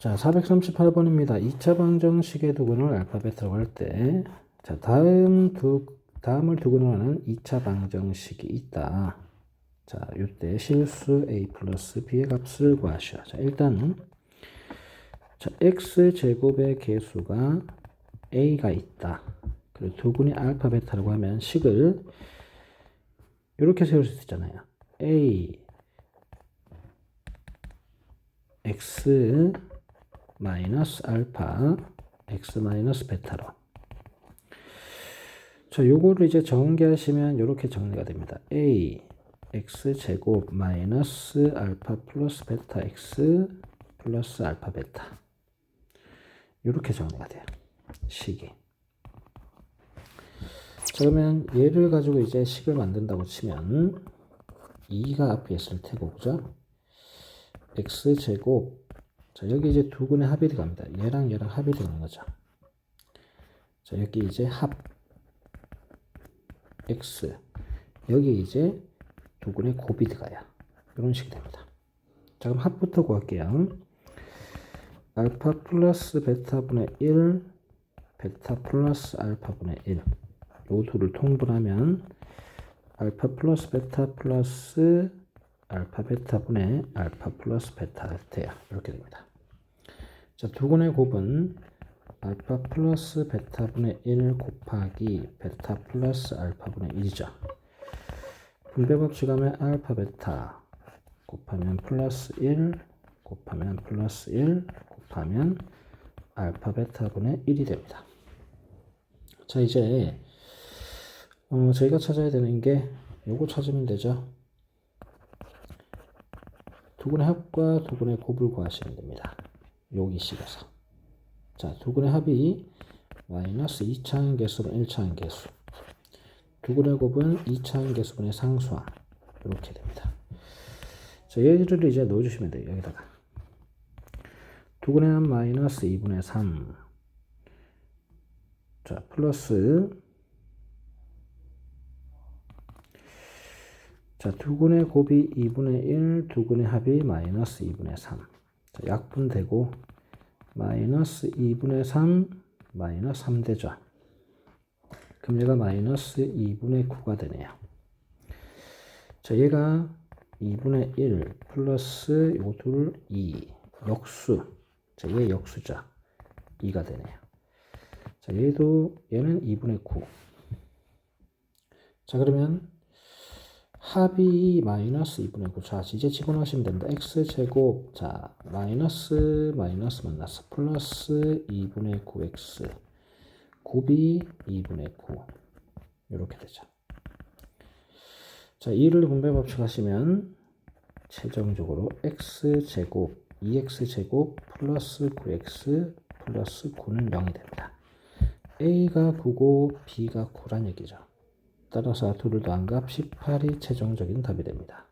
자, 438번입니다. 2차 방정식의 두근을 알파벳으로 할 때, 자, 다음 두, 다음을 두근으로 하는 2차 방정식이 있다. 자, 이때 실수 a 플러스 b의 값을 구하시오. 자, 일단은, 자, x 제곱의 개수가 a가 있다. 그리고 두근이 알파 베타라고 하면 식을 이렇게 세울 수 있잖아요. a x 마이너스 알파 x 마이너스 베타로. 자 요거를 이제 전개하시면 이렇게 정리가 됩니다. A x 제곱 마이너스 알파 플러스 베타 x 플러스 알파 베타. 이렇게 정리가 돼요. 식이. 자 그러면 얘를 가지고 이제 식을 만든다고 치면 2가 앞에 있을 테고 그죠? X 제곱 자 여기 이제 두 근의 합이 들어갑니다. 얘랑 얘랑 합이 되는 거죠. 자 여기 이제 합 x 여기 이제 두 근의 곱이 들어가요. 이런 식이 됩니다. 자 그럼 합부터 구할게요. 알파 플러스 베타분의 1 베타 플러스 알파분의 1 요 둘을 통분하면 알파 플러스 베타 플러스 알파 베타분의 알파 플러스 베타가 돼요. 이렇게 됩니다. 자, 두 근의 곱은 알파 플러스 베타분의 1 곱하기 베타 플러스 알파분의 1이죠. 분배 법칙 하면 알파 베타 곱하면 플러스 1 곱하면 플러스 1 곱하면 알파 베타분의 1이 됩니다. 자, 이제 어, 저희가 찾아야 되는 게 요거 찾으면 되죠. 두근의 합과 두근의 곱을 구하시면 됩니다. 여기 식에서. 자, 두 근의 합이 마이너스 2차항 개수분 1차항 개수. 두 근의 곱은 2차항 개수분의 상수항. 이렇게 됩니다. 자, 얘를 이제 넣어주시면 돼요. 여기다가. 두 근의 합 마이너스 2분의 3. 자, 플러스 자, 두근의 곱이 2분의 1, 두근의 합이 마이너스 2분의 3. 자, 약분 되고 마이너스 2분의 3, 마이너스 3 되죠. 얘가 마이너스 2분의 9가 되네요. 자, 얘가 2분의 1 플러스 요 둘 2. 역수. 자, 얘 역수죠. 2가 되네요. 자, 얘도 얘는 2분의 9. 자, 그러면 합이 마이너스 2분의 9. 자, 이제 집어넣으시면 됩니다. x제곱, 자, 마이너스, 마이너스 만나서 플러스 2분의 9x. 곱이 2분의 9. 이렇게 되죠. 자, 2를 분배 법칙 하시면 최종적으로 x제곱, 2x제곱 플러스 9x 플러스 9는 0이 됩니다. a가 9고 b가 9란 얘기죠. 따라서 둘을 더한 값 18이 최종적인 답이 됩니다.